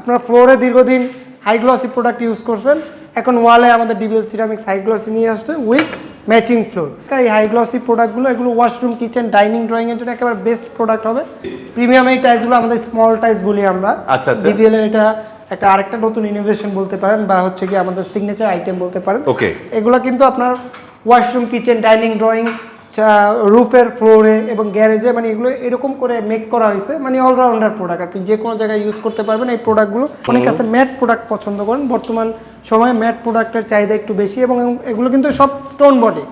আপনারা ফ্লোরে দীর্ঘদিন হাই গ্লসি প্রোডাক্ট ইউজ করছেন। এখন ওয়ালে আমাদের ডিবিএল সিরামিক্স হাই গ্লসি নিয়ে আসছে উইথ ম্যাচিং ফ্লোর এই হাই গ্লসি প্রোডাক্টগুলো এগুলো ওয়াশরুম কিচেন ডাইনিং ড্রয়িংয়ের জন্য একেবারে বেস্ট প্রোডাক্ট হবে। প্রিমিয়াম এই টাইলসগুলো আমাদের স্মল টাইলস বলি আমরা। আচ্ছা, আচ্ছা। ডিবিএল এর এটা একটা আরেকটা নতুন ইনোভেশন বলতে পারেন বা হচ্ছে কি আমাদের সিগনেচার আইটেম বলতে পারেন। Okay. এগুলো কিন্তু আপনার ওয়াশরুম কিচেন ডাইনিং ড্রয়িং রুফের ফ্লোরে এবং গ্যারেজে মানে এগুলো এরকম করে মেক করা হয়েছে মানে অলরাউন্ডার প্রোডাক্ট আপনি যে কোনো জায়গায় ইউজ করতে পারবেন এই প্রোডাক্টগুলো অনেক কাছে ম্যাট প্রোডাক্ট পছন্দ করেন। বর্তমান সময়ে ম্যাট প্রোডাক্টের চাহিদা একটু বেশি এবং এগুলো কিন্তু সব স্টোন বডি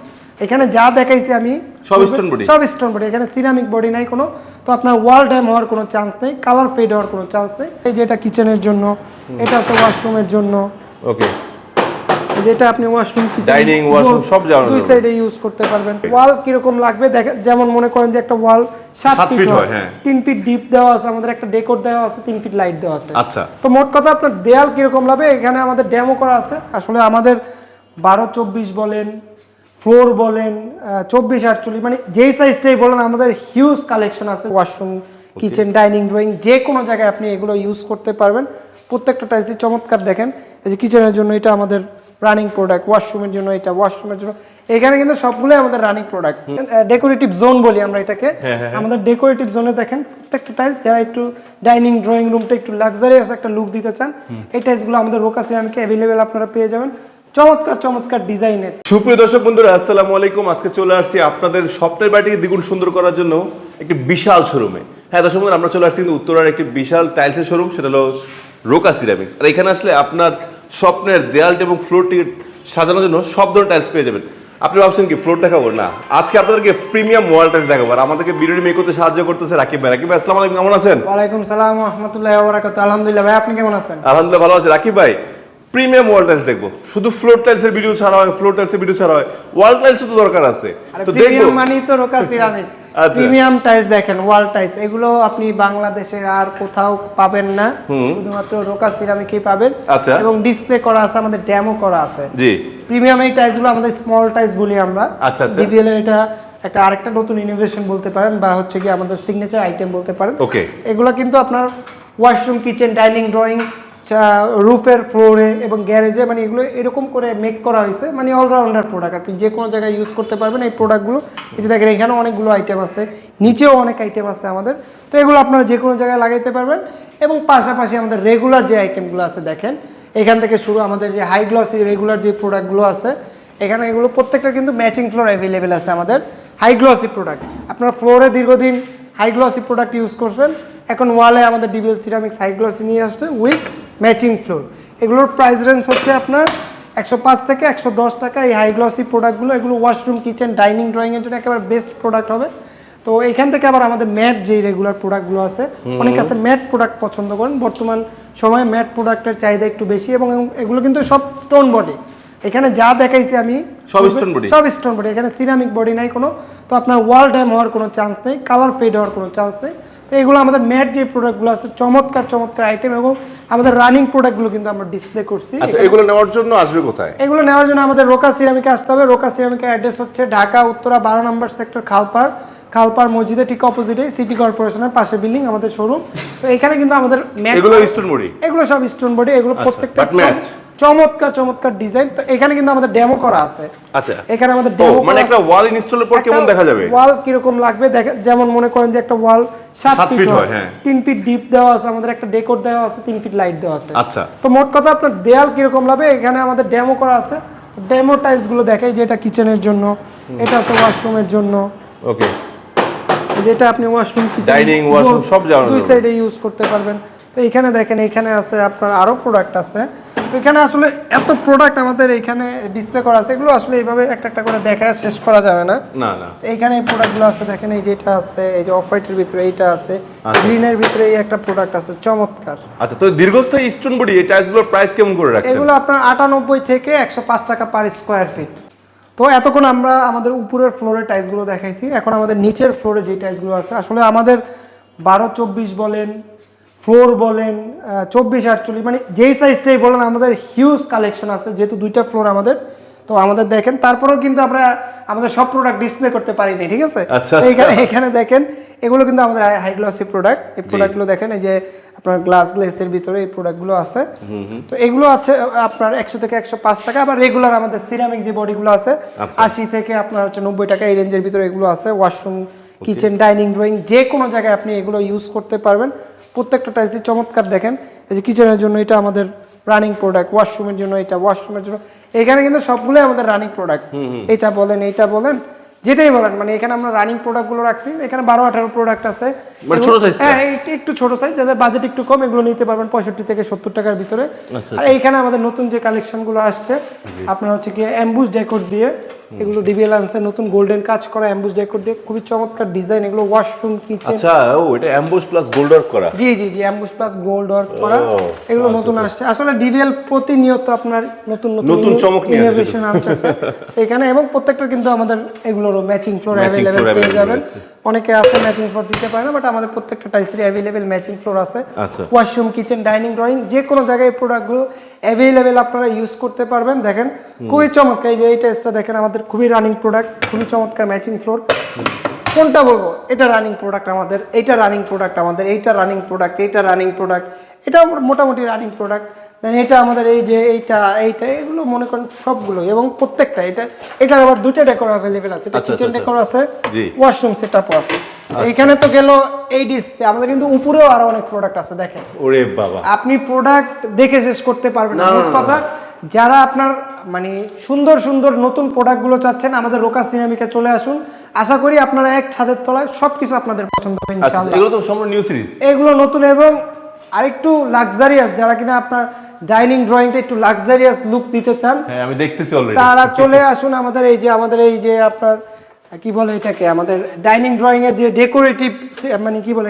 এখানে যা দেখাইছি আমি সব স্টোন body? সব স্টোন বডি এখানে সিরামিক বডি নাই কোনো। তো আপনার ওয়াল ড্যাম হওয়ার কোনো চান্স নেই কালার ফেড হওয়ার কোনো চান্স নেই। এই যে এটা কিচেনের জন্য এটা আছে ওয়াশরুমের জন্য। ওকে যেটা আপনি ওয়াশরুম Dining, washroom সব জায়গায় দুই সাইডে ইউজ করতে পারবেন। ওয়াল কীরকম লাগবে? যেমন মনে করেন যে একটা ওয়াল সাত সাত ফিট হয়, হয় হ্যাঁ। তিন ফিট ডিপ দেওয়া আছে আমাদের একটা ডেকোর দেওয়া আছে তিন ফিট লাইট দেওয়া আছে। আচ্ছা। তো মোট কথা আপনার দেয়াল কীরকম লাগবে? এখানে আমাদের ডেমো করা আছে। আসলে আমাদের বারো চব্বিশ বলেন ফ্লোর বলেন চব্বিশ আটচল্লিশ মানে যেই সাইজটাই বলেন আমাদের হিউজ কালেকশন আছে। ওয়াশরুম কিচেন ডাইনিং ড্রয়িং যে কোনো জায়গায় আপনি এগুলো ইউজ করতে পারবেন। প্রত্যেকটা টাইসই চমৎকার দেখেন। এই যে কিচেনের জন্য এটা আমাদের রানিং প্রোডাক্ট ওয়াশরুমের জন্য এটা ওয়াশরুমের জন্য। এখানে কিন্তু সবগুলোই আমাদের রানিং প্রোডাক্ট ডেকোরেটিভ জোন বলি আমরা এটাকে। আমাদের ডেকোরেটিভ জোনে দেখেন প্রত্যেকটা টাইলস যারা একটু ডাইনিং ড্রয়িং রুমটা একটু লাক্সারিয়াস একটা লুক দিতে চান এই টাইলসগুলো আমাদের রোকা সিরামকে অ্যাভেলেবেল আপনারা পেয়ে যাবেন। চমৎকার চমৎকার ডিজাইনের সুপ্রিয় দর্শক বন্ধুরা আসসালামু আলাইকুম। আজকে চলে আসছি আপনাদের স্বপ্নের বাড়িটিকে দ্বিগুণ সুন্দর করার জন্য একটি বিশাল শোরুমে হ্যাঁ দর্শক বন্ধুরা আমরা চলে আসছি কিন্তু উত্তরার একটি বিশাল টাইলসের শোরুম সেটা হলো রোকা সিরামিক্স আর এখানে আসলে আপনার স্বপ্নের দেয়ালটি এবং ফ্লোরটি সাজানোর জন্য সব ধরনের টাইলস পেয়ে যাবেন। আপনি ভাবছেন কি ফ্লোর দেখাবো? না। আজকে আপনাদেরকে প্রিমিয়াম ওয়াল টাইলস দেখাবো আর আমাদেরকে ভিডিওটি মেক করতে সাহায্য করতেছে রাকিব ভাই। রাকিব ভাই আসসালামু আলাইকুম কেমন আছেন? ওয়ালাইকুম সালাম রহমতুল্লাহ আলহামদুলিল্লাহ ভাই আপনি কেমন আছেন? আলহামদুলিল্লাহ ভালো আছে। রাকিব ভাই প্রিমিয়াম ওয়াল টাইলস দেখব। শুধু ফ্লোর টাইলসের ভিডিও ছাড়া হয় ফ্লোর টাইলসের ভিডিও ছাড়া হয়। ওয়াল টাইলস তো দরকার আছে। তো দেখব। প্রিমিয়াম মানেই তো রোকা সিরামিক। প্রিমিয়াম টাইলস দেখেন ওয়াল টাইলস এগুলো আপনি বাংলাদেশে আর কোথাও পাবেন না। শুধুমাত্র রোকা সিরামিকই পাবেন। আচ্ছা। এবং ডিসপ্লে করা আছে আমাদের ডেমো করা আছে। জি। প্রিমিয়াম এই টাইলসগুলো আমাদের স্মল টাইলস বলি আমরা। আচ্ছা, আচ্ছা। ডিভিএল এর এটা একটা আরেকটা নতুন ইনোভেশন বলতে পারেন বা হচ্ছে কি আমাদের সিগনেচার আইটেম বলতে পারেন। ওকে এগুলো কিন্তু আপনার ওয়াশরুম কিচেন ডাইনিং ড্রয়িং রুফের ফ্লোরে এবং গ্যারেজে মানে এগুলো এরকম করে মেক করা হয়েছে মানে অলরাউন্ডার প্রোডাক্ট আপনি যে কোনো জায়গায় ইউজ করতে পারবেন এই প্রোডাক্টগুলো এই যে দেখেন, এখানেও অনেকগুলো আইটেম আছে, নিচেও অনেক আইটেম আছে আমাদের। তো এগুলো আপনারা যে কোনো জায়গায় লাগাইতে পারবেন এবং পাশাপাশি আমাদের রেগুলার যে আইটেমগুলো আছে, দেখেন, এখান থেকে শুরু আমাদের যে হাই গ্লসি রেগুলার যে প্রোডাক্টগুলো আছে, এখানে এগুলো প্রত্যেকটা কিন্তু ম্যাচিং ফ্লোর অ্যাভেলেবেল আছে আমাদের হাই গ্লসি প্রোডাক্ট আপনার ফ্লোরে দীর্ঘদিন হাই গ্লসি প্রোডাক্ট ইউজ করছেন এখন ওয়ালে আমাদের ডিবিএল সিরামিক্স হাই গ্লসি নিয়ে আসছে উইথ ম্যাচিং ফ্লোর এগুলোর প্রাইস রেঞ্জ হচ্ছে আপনার একশো পাঁচ থেকে একশো দশ টাকা। এই হাই গ্লসি প্রোডাক্টগুলো এগুলো ওয়াশরুম কিচেন ডাইনিং ড্রয়িংয়ের জন্য একেবারে বেস্ট প্রোডাক্ট হবে। তো এখান থেকে আবার আমাদের ম্যাট যে রেগুলার প্রোডাক্টগুলো আছে অনেক কাছে ম্যাট প্রোডাক্ট পছন্দ করেন। বর্তমান সময়ে ম্যাট প্রোডাক্টের চাহিদা একটু বেশি এবং এগুলো কিন্তু সব স্টোন বডি এখানে যা দেখাইছি আমি সব স্টোন বডি সব স্টোন বডি এখানে সিরামিক বডি নাই কোনো। তো আপনার ওয়াল ড্যাম হওয়ার কোনো চান্স নেই কালার ফেড হওয়ার কোনো চান্স নেই। তো এগুলো আমাদের ম্যাট যে প্রোডাক্টগুলো আছে চমৎকার চমৎকার আইটেম এবং আমাদের রানিং প্রোডাক্টগুলো কিন্তু আমরা ডিসপ্লে করছি। আচ্ছা এগুলো নেওয়ার জন্য আসবে কোথায়? এগুলো নেওয়ার জন্য আমাদের রোকা সিরামিকে আসতে হবে। রোকা সিরামিকের অ্যাড্রেস হচ্ছে ঢাকা উত্তরা বারো নম্বর সেক্টর খালপাড়। খালপাড় মসজিদের ঠিক অপোজিটে সিটি কর্পোরেশনের পাশে বিল্ডিং আমাদের শোরুম তো এখানে কিন্তু আমাদের ম্যাট এগুলো স্টোন মুড়ি এগুলো সব স্টোন বডি এগুলো প্রত্যেকটা but matte? চমৎকার চমৎকার ডিজাইন তো এখানে কিন্তু আমাদের ডেমো করা আছে। আচ্ছা। এখানে আমাদের ডেমো মানে একটা ওয়াল ইনস্টলের পর কেমন দেখা যাবে? ওয়াল কীরকম লাগবে? দেখে যেমন মনে করেন যে একটা ওয়াল ফিট হয়, হয় ফিট ডিপ দেওয়া আছে আমাদের একটা ডেকোর দেওয়া আছে ফিট লাইট দেওয়া আছে। আচ্ছা। তো মোট কথা আপনার দেয়াল এখানে আমাদের ডেমো করা আছে। ডেমো টাইলসগুলো দেখাই যে এটা কিচেনের জন্য এটা আছে ওয়াশরুমের জন্য। ওকে। যেটা আপনি ওয়াশরুম কিচেন Dining, washroom সব জায়গায় দুই সাইডে ইউজ করতে পারবেন। তো এখানে দেখেন এখানে আছে আপনার আরও প্রোডাক্ট আছে। এখানে আসলে এত প্রোডাক্ট আমাদের এখানে ডিসপ্লে করা আছে এগুলো আসলে এইভাবে একটা একটা করে দেখা শেষ করা যাবে না। না না। এইখানে এই প্রোডাক্টগুলো আছে দেখেন এই যেটা আছে এই যে অফ হোয়াইটের ভিতরে এইটা আছে আচ্ছা। গ্রিনের ভিতরে এই একটা প্রোডাক্ট আছে চমৎকার। আচ্ছা তো দীর্ঘস্থায়ী স্টোন বডি এই টাইলসগুলোর প্রাইস কেমন করে রাখছেন? এগুলো আপনার আটানব্বই থেকে একশো পাঁচ টাকা পার স্কোয়ার ফিট তো এতক্ষণ আমরা আমাদের উপরের ফ্লোরের টাইলসগুলো দেখাইছি এখন আমাদের নিচের ফ্লোরে যে টাইলসগুলো আছে আসলে আমাদের বারো চব্বিশ বলেন ফ্লোর বলেন চব্বিশ আটচল্লিশ মানে যেই সাইজটাই বলেন আমাদের হিউজ কালেকশন আছে যেহেতু দুইটা ফ্লোর আমাদের তো আমাদের দেখেন তারপরেও কিন্তু আমরা আমাদের সব প্রোডাক্ট ডিসপ্লে করতে পারিনি ঠিক আছে? আচ্ছা, আচ্ছা। এখানে এখানে দেখেন এগুলো কিন্তু আমাদের হাই গ্লসি প্রোডাক্ট এই প্রোডাক্টগুলো দেখেন এই যে আপনার গ্লাস গ্লেসের ভিতরে এই প্রোডাক্টগুলো আছে। তো এগুলো আছে আপনার একশো থেকে একশো পাঁচ টাকা আবার রেগুলার আমাদের সিরামিক যে বডিগুলো আছে আচ্ছা। আশি থেকে আপনার হচ্ছে নব্বই টাকা এই রেঞ্জের ভিতরে এগুলো আছে ওয়াশরুম কিচেন ডাইনিং ড্রয়িং যে কোনো জায়গায় আপনি এগুলো ইউজ করতে পারবেন। প্রত্যেকটা টাইসই চমৎকার দেখেন। এই যে কিচেনের জন্য এটা আমাদের রানিং প্রোডাক্ট ওয়াশরুমের জন্য এটা ওয়াশরুমের জন্য। এখানে কিন্তু সবগুলোই আমাদের রানিং প্রোডাক্ট এটা বলেন এইটা বলেন যেটাই বলেন মানে এখানে আমরা রানিং প্রোডাক্টগুলো রাখছি। এখানে বারো আঠারো প্রোডাক্ট আছে। মানে? হ্যাঁ একটু ছোট সাইজ যাদের বাজেট একটু কম এগুলো নিতে পারবেন পঁয়ষট্টি থেকে সত্তর টাকার ভিতরে। আচ্ছা, আর এইখানে আমাদের নতুন যে কালেকশনগুলো আসছে আপনার হচ্ছে কি অ্যাম্বুস ডেকোর দিয়ে এগুলো ডিবিএল আনছে নতুন গোল্ডেন কাজ করা অ্যাম্বুস ডেকোর দিয়ে খুবই চমৎকার ডিজাইন এগুলো ওয়াশরুম কিচেন আচ্ছা ও এটা অ্যাম্বুশ প্লাস গোল্ড ওয়ার্ক করা। জি জি জি অ্যাম্বুস প্লাস গোল্ড ওয়ার্ক করা। এগুলো নতুন আসছে। আসলে ডিবিএল প্রতিনিয়ত আপনার নতুন নতুন নতুন চমক নিয়ে ইনোভেশন আনতেছে। এখানে এবং প্রত্যেকটা কিন্তু আমাদের এগুলোরও ম্যাচিং ফ্লোর অ্যাভেলেবেল floor পেয়ে যাবেন। অনেকে আছে ম্যাচিং ফ্লোর দিতে পারে না বাট আমাদের প্রত্যেকটা টাইসের অ্যাভেলেবেল ম্যাচিং ফ্লোর আছে। আচ্ছা। ওয়াশরুম কিচেন ডাইনিং ড্রয়িং যে কোনো জায়গায় এই প্রোডাক্টগুলো অ্যাভেলেবেল আপনারা ইউজ করতে পারবেন। দেখেন খুবই চমৎকার। এই যে এই টাইসটা দেখেন আমাদের খুবই রানিং প্রোডাক্ট খুবই চমৎকার ম্যাচিং ফ্লোর কোনটা বলব? এটা রানিং প্রোডাক্ট আমাদের এইটা রানিং প্রোডাক্ট আমাদের এইটা রানিং প্রোডাক্ট এইটা রানিং প্রোডাক্ট এটা মোটামুটি রানিং প্রোডাক্ট দেন এটা আমাদের এই যে এইটা এইটা এগুলো মনে করেন সবগুলো এবং প্রত্যেকটা এটা এটা আবার দুটো ডেকোর অ্যাভেলেবেল আছে এটা আচ্ছা, কিচেন আচ্ছা, ডেকোর আছে জি। ওয়াশরুম সেটআপও আছে। এইখানে তো গেল এই ডিসপ্লে আমাদের কিন্তু উপরেও আরও অনেক প্রোডাক্ট আছে দেখেন। ওরে বাবা। আপনি প্রোডাক্ট দেখে শেষ করতে পারবেন না, কথা যারা আপনার মানে সুন্দর সুন্দর নতুন প্রোডাক্টগুলো চাচ্ছেন আমাদের রোকা সিনেমিকে চলে আসুন। আশা করি আপনারা এক ছাদের তলায় সবকিছু আপনাদের পছন্দ হবে আচ্ছা ইনশাআল্লাহ। এগুলো তো সম্পূর্ণ নিউ সিরিজ এগুলো নতুন এবং আরেকটু লাক্সারিয়াস যারা কিনা আপনার ডাইনিং ড্রয়িংটা একটু লাক্সারিয়াস লুক দিতে চান হ্যাঁ আমি দেখতেছি অলরেডি তারা চলে আসুন আমাদের এই যে আমাদের এই যে আপনার কি বলে এটাকে? আমাদের ডাইনিং ড্রয়িং এর যে ডেকোরেটিভ মানে কি বলে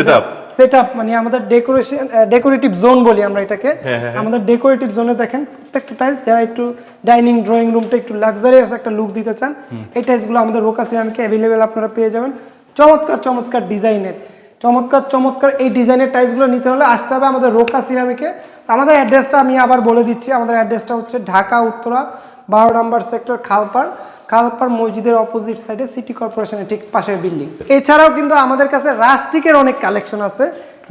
Setup. সেট মানে আমাদের ডেকোরেশন ডেকোরেটিভ জোন বলি আমরা এটাকে। হ্যাঁ, হ্যাঁ, আমাদের ডেকোরেটিভ জোনে দেখেন প্রত্যেকটা টাইলস যারা একটু ডাইনিং ড্রয়িং রুমটা একটু লাক্সারিয়াস একটা লুক দিতে চান এই টাইলসগুলো আমাদের রোকা সিরামকে অ্যাভেলেবেল আপনারা পেয়ে যাবেন। চমৎকার চমৎকার ডিজাইনের চমৎকার চমৎকার এই ডিজাইনের টাইলসগুলো নিতে হলে আসতে হবে আমাদের রোকা সিরামিকে আমাদের অ্যাড্রেসটা আমি আবার বলে দিচ্ছি আমাদের অ্যাড্রেসটা হচ্ছে ঢাকা উত্তরা বারো নম্বর সেক্টর খালপাড়। খালপাড় মসজিদের অপোজিট সাইডে সিটি কর্পোরেশনের ঠিক পাশের বিল্ডিং এছাড়াও কিন্তু আমাদের কাছে রাস্টিকের অনেক কালেকশন আছে,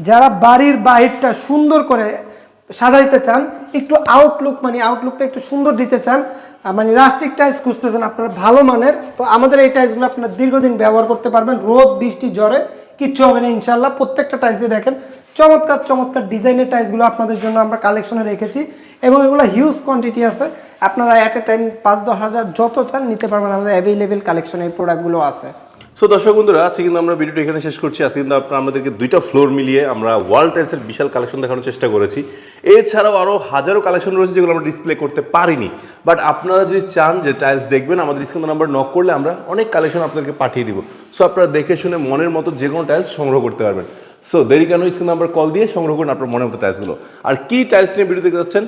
যারা বাড়ির বাহিরটা সুন্দর করে সাজাইতে চান, একটু আউটলুক মানে আউটলুকটা একটু সুন্দর দিতে চান মানে রাস্টিক টাইলস খুঁজতেছেন আপনারা ভালো মানের। তো আমাদের এই টাইলসগুলো আপনারা দীর্ঘদিন ব্যবহার করতে পারবেন, রোদ, বৃষ্টি, জ্বরে কিচ্ছু হবে না ইনশাল্লাহ প্রত্যেকটা টাইলসে দেখেন, চমৎকার চমৎকার ডিজাইনের টাইলসগুলো আপনাদের জন্য আমরা কালেকশনে রেখেছি এবং এগুলো হিউজ কোয়ান্টিটি আছে। আপনারা অ্যাট এ টাইম পাঁচ, দশ হাজার যত চান নিতে পারবেন, আমাদের অ্যাভেলেবেল কালেকশনের এই প্রোডাক্টগুলো আছে। সো দর্শক বন্ধুরা, আজকে কিন্তু আমরা ভিডিওটা এখানে শেষ করছি। আজকে কিন্তু আপনার আমাদেরকে দুইটা ফ্লোর মিলিয়ে আমরা ওয়াল টাইলসের বিশাল কালেকশন দেখানোর চেষ্টা করেছি। এছাড়াও আরও হাজারো কালেকশন রয়েছে যেগুলো আমরা ডিসপ্লে করতে পারিনি। বাট আপনারা যদি চান যে টাইলস দেখবেন, আমাদের স্ক্রিন নাম্বার নক করলে আমরা অনেক কালেকশন আপনাদেরকে পাঠিয়ে দিব। সো আপনারা দেখে শুনে মনের মতো যে কোনো টাইলস সংগ্রহ করতে পারবেন। সো দেরি কেন স্ক্রিন নাম্বার কল দিয়ে সংগ্রহ করুন আপনার মনের মতো টাইলসগুলো আর কি টাইলস নিয়ে ভিডিও দেখতে যাচ্ছেন?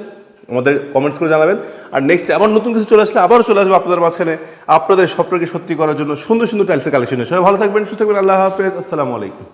আমাদের কমেন্টস করে জানাবেন। আর নেক্সট আবার নতুন কিছু চলে আসলে আবারও চলে আসবে আপনাদের মাঝখানে আপনাদের স্বপ্নকে সত্যি করার জন্য সুন্দর সুন্দর টাইলসের কালেকশন সবাই ভালো থাকবেন, সুস্থ থাকবেন, আল্লাহ হাফেজ, আসসালামু আলাইকুম।